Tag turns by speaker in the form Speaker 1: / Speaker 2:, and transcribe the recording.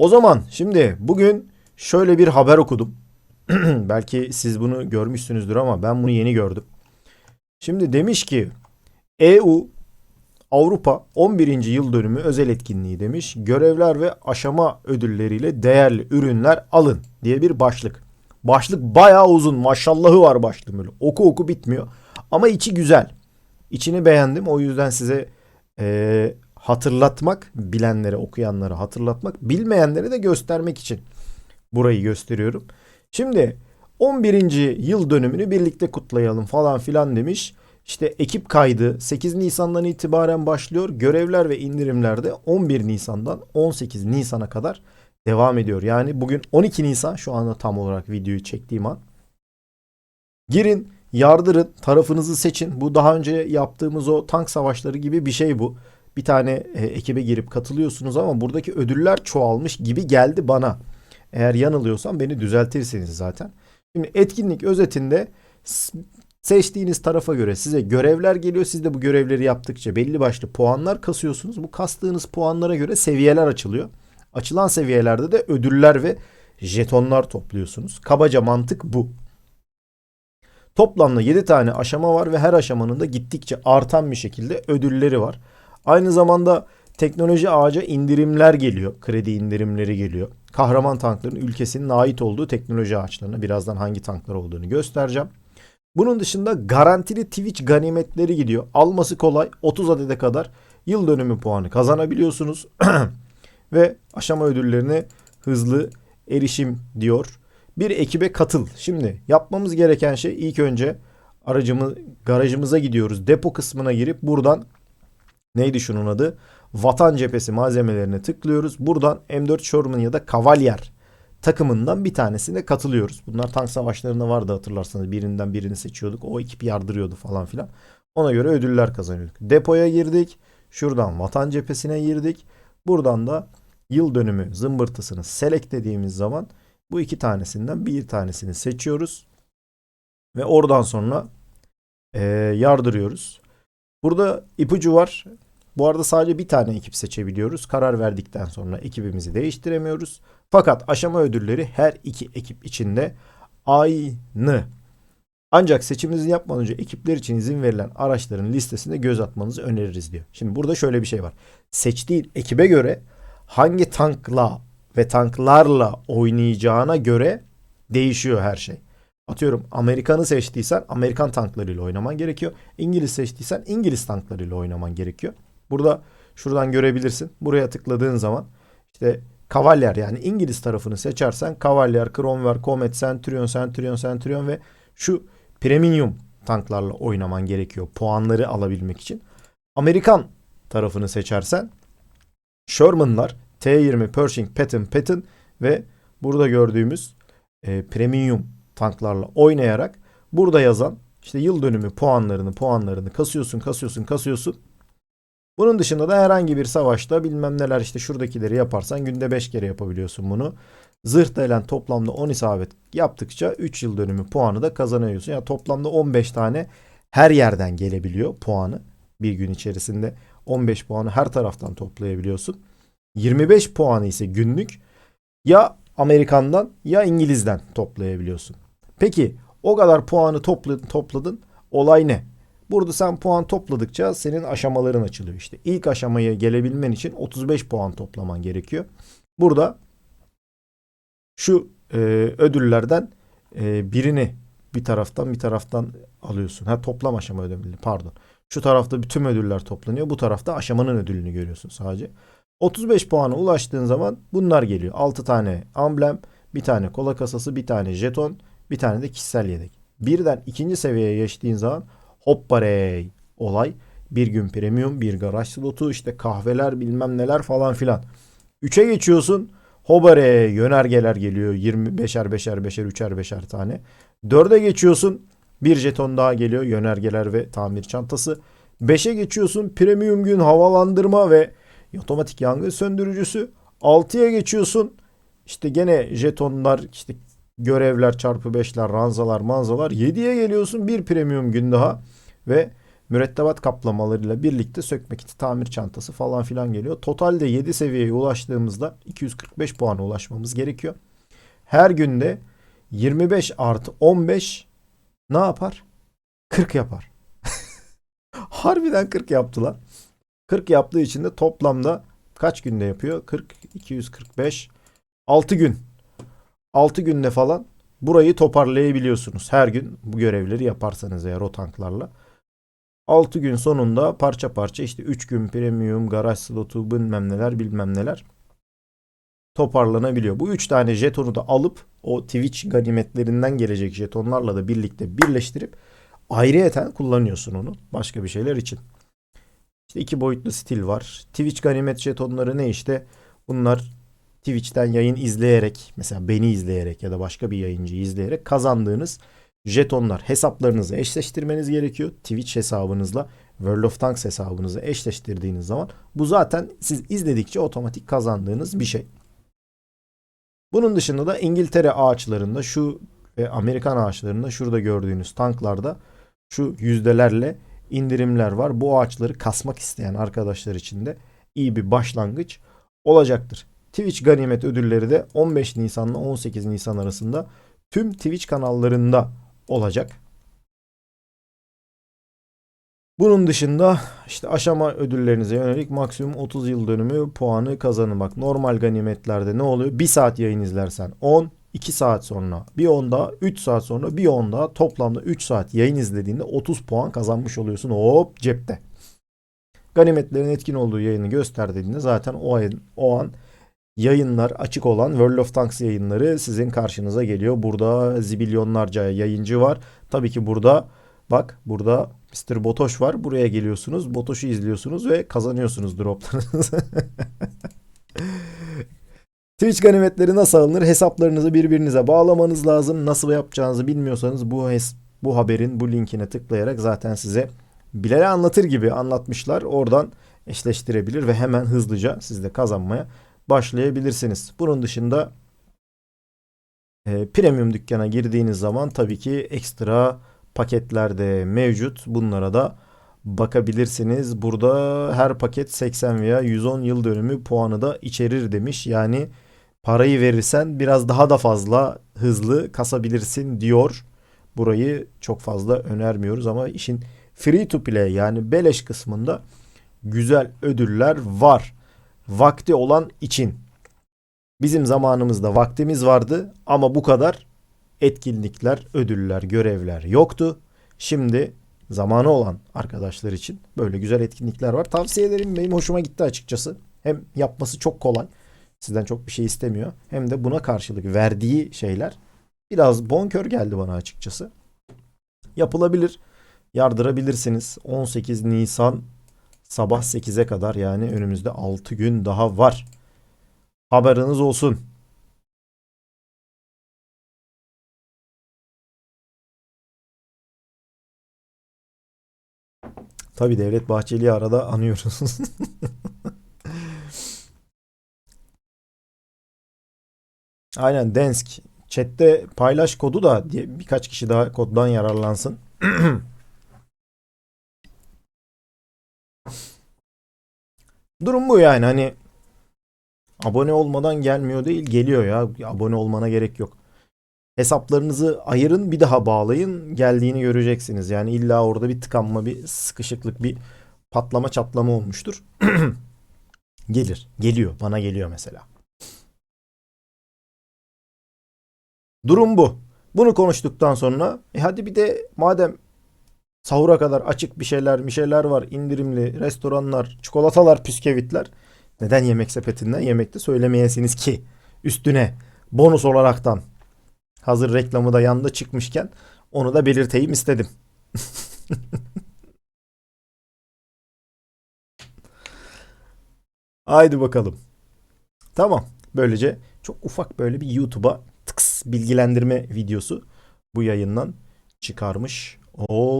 Speaker 1: O zaman şimdi bugün şöyle bir haber okudum. Belki siz bunu görmüşsünüzdür ama ben bunu yeni gördüm. Şimdi demiş ki EU Avrupa 11. yıl dönümü özel etkinliği demiş. Görevler ve aşama ödülleriyle değerli ürünler alın diye bir başlık. Başlık bayağı uzun. Maşallahı var başlığın böyle. Oku oku bitmiyor. Ama içi güzel. İçini beğendim. O yüzden size eee, hatırlatmak, bilenlere, okuyanlara hatırlatmak, bilmeyenlere de göstermek için burayı gösteriyorum. Şimdi 11. yıl dönümünü birlikte kutlayalım falan filan demiş. İşte ekip kaydı 8 Nisan'dan itibaren başlıyor. Görevler ve indirimler de 11 Nisan'dan 18 Nisan'a kadar devam ediyor. Yani bugün 12 Nisan şu anda tam olarak videoyu çektiğim an. Girin, yardırın, tarafınızı seçin. Bu daha önce yaptığımız o tank savaşları gibi bir şey bu. Bir tane e, ekibe girip katılıyorsunuz ama buradaki ödüller çoğalmış gibi geldi bana. Eğer yanılıyorsam beni düzeltirsiniz zaten. Şimdi etkinlik özetinde seçtiğiniz tarafa göre size görevler geliyor. Siz de bu görevleri yaptıkça belli başlı puanlar kasıyorsunuz. Bu kastığınız puanlara göre seviyeler açılıyor. Açılan seviyelerde de ödüller ve jetonlar topluyorsunuz. Kabaca mantık bu. Toplamda 7 tane aşama var ve her aşamanın da gittikçe artan bir şekilde ödülleri var. Aynı zamanda teknoloji ağaca indirimler geliyor. Kredi indirimleri geliyor. Kahraman tankların ülkesinin ait olduğu teknoloji ağaçlarına birazdan hangi tanklar olduğunu göstereceğim. Bunun dışında garantili Twitch ganimetleri gidiyor. Alması kolay 30 adede kadar yıl dönümü puanı kazanabiliyorsunuz. Ve aşama ödüllerine hızlı erişim diyor. Bir ekibe katıl. Şimdi yapmamız gereken şey ilk önce aracımı garajımıza gidiyoruz. Depo kısmına girip buradan neydi şunun adı? Vatan cephesi malzemelerine tıklıyoruz. Buradan M4 Sherman ya da Kavalyer takımından bir tanesine katılıyoruz. Bunlar tank savaşlarında vardı hatırlarsanız. Birinden birini seçiyorduk. O ekip yardırıyordu falan filan. Ona göre ödüller kazanıyorduk. Depoya girdik. Şuradan vatan cephesine girdik. Buradan da yıl dönümü zımbırtısını select dediğimiz zaman bu iki tanesinden bir tanesini seçiyoruz. Ve oradan sonra eee, yardırıyoruz. Burada ipucu var. Bu arada sadece bir tane ekip seçebiliyoruz. Karar verdikten sonra ekibimizi değiştiremiyoruz. Fakat aşama ödülleri her iki ekip içinde aynı. Ancak seçiminizi yapmadan önce ekipler için izin verilen araçların listesine göz atmanızı öneririz diyor. Şimdi burada şöyle bir şey var. Seçtiğin ekibe göre hangi tankla ve tanklarla oynayacağına göre değişiyor her şey. Atıyorum Amerikan'ı seçtiysen Amerikan tanklarıyla oynaman gerekiyor. İngiliz seçtiysen İngiliz tanklarıyla oynaman gerekiyor. Burada şuradan görebilirsin. Buraya tıkladığın zaman işte Kavalyer yani İngiliz tarafını seçersen Kavalyer, Cromwell, Comet, Centurion, Centurion, Centurion ve şu premium tanklarla oynaman gerekiyor puanları alabilmek için. Amerikan tarafını seçersen Sherman'lar, T-20, Pershing, Patton, Patton ve burada gördüğümüz e, premium tanklarla oynayarak burada yazan işte yıl dönümü puanlarını puanlarını kasıyorsun kasıyorsun kasıyorsun. Bunun dışında da herhangi bir savaşta bilmem neler işte şuradakileri yaparsan günde 5 kere yapabiliyorsun bunu. Zırh delen toplamda 10 isabet yaptıkça 3 yıl dönümü puanı da kazanıyorsun. Yani toplamda 15 tane her yerden gelebiliyor puanı. Bir gün içerisinde 15 puanı her taraftan toplayabiliyorsun. 25 puanı ise günlük ya Amerikan'dan ya İngiliz'den toplayabiliyorsun. Peki o kadar puanı topladın, topladın. Olay ne? Burada sen puan topladıkça senin aşamaların açılıyor işte. İlk aşamaya gelebilmen için 35 puan toplaman gerekiyor. Burada şu e, ödüllerden e, birini bir taraftan bir taraftan alıyorsun. Ha toplam aşama ödülleri pardon. Şu tarafta bütün ödüller toplanıyor. Bu tarafta aşamanın ödülünü görüyorsun sadece. 35 puana ulaştığın zaman bunlar geliyor. 6 tane amblem, bir tane kola kasası, bir tane jeton, bir tane de kişisel yedek. Birden ikinci seviyeye geçtiğin zaman hopparey olay. Bir gün premium, bir garaj slotu, işte kahveler bilmem neler falan filan. 3'e geçiyorsun. Hobare yönergeler geliyor. 25'er beşer beşer üçer beşer tane. 4'e geçiyorsun. Bir jeton daha geliyor. Yönergeler ve tamir çantası. 5'e geçiyorsun. Premium gün havalandırma ve otomatik yangın söndürücüsü. 6'ya geçiyorsun. İşte gene jetonlar işte görevler çarpı 5'ler ranzalar manzalar. 7'ye geliyorsun bir premium gün daha ve mürettebat kaplamalarıyla birlikte sökme kiti, tamir çantası falan filan geliyor. Totalde 7 seviyeye ulaştığımızda 245 puana ulaşmamız gerekiyor. Her günde 25 artı 15 ne yapar? 40 yapar. Harbiden 40 yaptılar. 40 yaptığı için de toplamda kaç günde yapıyor? 40, 245, 6 gün. 6 günde falan burayı toparlayabiliyorsunuz. Her gün bu görevleri yaparsanız eğer o tanklarla. 6 gün sonunda parça parça işte 3 gün premium, garaj slotu bilmem neler bilmem neler toparlanabiliyor. Bu 3 tane jetonu da alıp o Twitch ganimetlerinden gelecek jetonlarla da birlikte birleştirip ayrıyeten kullanıyorsun onu başka bir şeyler için. İşte iki boyutlu stil var. Twitch ganimet jetonları ne işte? Bunlar Twitch'ten yayın izleyerek mesela beni izleyerek ya da başka bir yayıncıyı izleyerek kazandığınız jetonlar. Hesaplarınızı eşleştirmeniz gerekiyor. Twitch hesabınızla World of Tanks hesabınızı eşleştirdiğiniz zaman bu zaten siz izledikçe otomatik kazandığınız bir şey. Bunun dışında da İngiltere ağaçlarında şu ve Amerikan ağaçlarında şurada gördüğünüz tanklarda şu yüzdelerle indirimler var. Bu ağaçları kasmak isteyen arkadaşlar için de iyi bir başlangıç olacaktır. Twitch ganimet ödülleri de 15 Nisan ile 18 Nisan arasında tüm Twitch kanallarında olacak. Bunun dışında işte aşama ödüllerinize yönelik maksimum 30 yıl dönümü puanı kazanın. Bak normal ganimetlerde ne oluyor? 1 saat yayın izlersen 10, 2 saat sonra bir 10 daha, 3 saat sonra bir 10 daha toplamda 3 saat yayın izlediğinde 30 puan kazanmış oluyorsun. Hop cepte. Ganimetlerin etkin olduğu yayını göster dediğinde zaten o, ayın, o an yayınlar açık olan World of Tanks yayınları sizin karşınıza geliyor. Burada zibilyonlarca yayıncı var. Tabii ki burada bak burada Mr. Botoş var. Buraya geliyorsunuz. Botoş'u izliyorsunuz ve kazanıyorsunuz droplarınızı. Twitch ganimetleri nasıl alınır? Hesaplarınızı birbirinize bağlamanız lazım. Nasıl yapacağınızı bilmiyorsanız bu bu haberin bu linkine tıklayarak zaten size Bilal'e anlatır gibi anlatmışlar. Oradan eşleştirebilir ve hemen hızlıca siz de kazanmaya başlayabilirsiniz. Bunun dışında e, premium dükkana girdiğiniz zaman tabii ki ekstra paketlerde mevcut. Bunlara da bakabilirsiniz. Burada her paket 80 veya 110 yıl dönümü puanı da içerir demiş. Yani parayı verirsen biraz daha da fazla hızlı kasabilirsin diyor. Burayı çok fazla önermiyoruz ama işin free to play yani beleş kısmında güzel ödüller var. Vakti olan için. Bizim zamanımızda vaktimiz vardı ama bu kadar etkinlikler, ödüller, görevler yoktu. Şimdi zamanı olan arkadaşlar için böyle güzel etkinlikler var. Tavsiye ederim. Benim hoşuma gitti açıkçası. Hem yapması çok kolay. Sizden çok bir şey istemiyor. Hem de buna karşılık verdiği şeyler biraz bonkör geldi bana açıkçası. Yapılabilir. Yardırabilirsiniz. 18 Nisan sabah 8'e kadar yani önümüzde 6 gün daha var. Haberiniz olsun. Tabi Devlet Bahçeli'yi arada anıyoruz. Aynen Densk. Chat'te paylaş kodu da diye birkaç kişi daha koddan yararlansın. Durum bu yani hani abone olmadan gelmiyor değil geliyor ya. Abone olmana gerek yok. Hesaplarınızı ayırın bir daha bağlayın geldiğini göreceksiniz. Yani illa orada bir tıkanma bir sıkışıklık bir patlama çatlama olmuştur. Gelir. Geliyor. Bana geliyor mesela. Durum bu. Bunu konuştuktan sonra e hadi bir de madem sahura kadar açık bir şeyler bir şeyler var indirimli restoranlar çikolatalar püskevitler neden yemek sepetinden yemekte söylemeyesiniz ki üstüne bonus olaraktan Hazır reklamı da yanında çıkmışken onu da belirteyim istedim. Haydi bakalım. Tamam. Böylece çok ufak böyle bir YouTube'a tıks bilgilendirme videosu bu yayından çıkarmış ol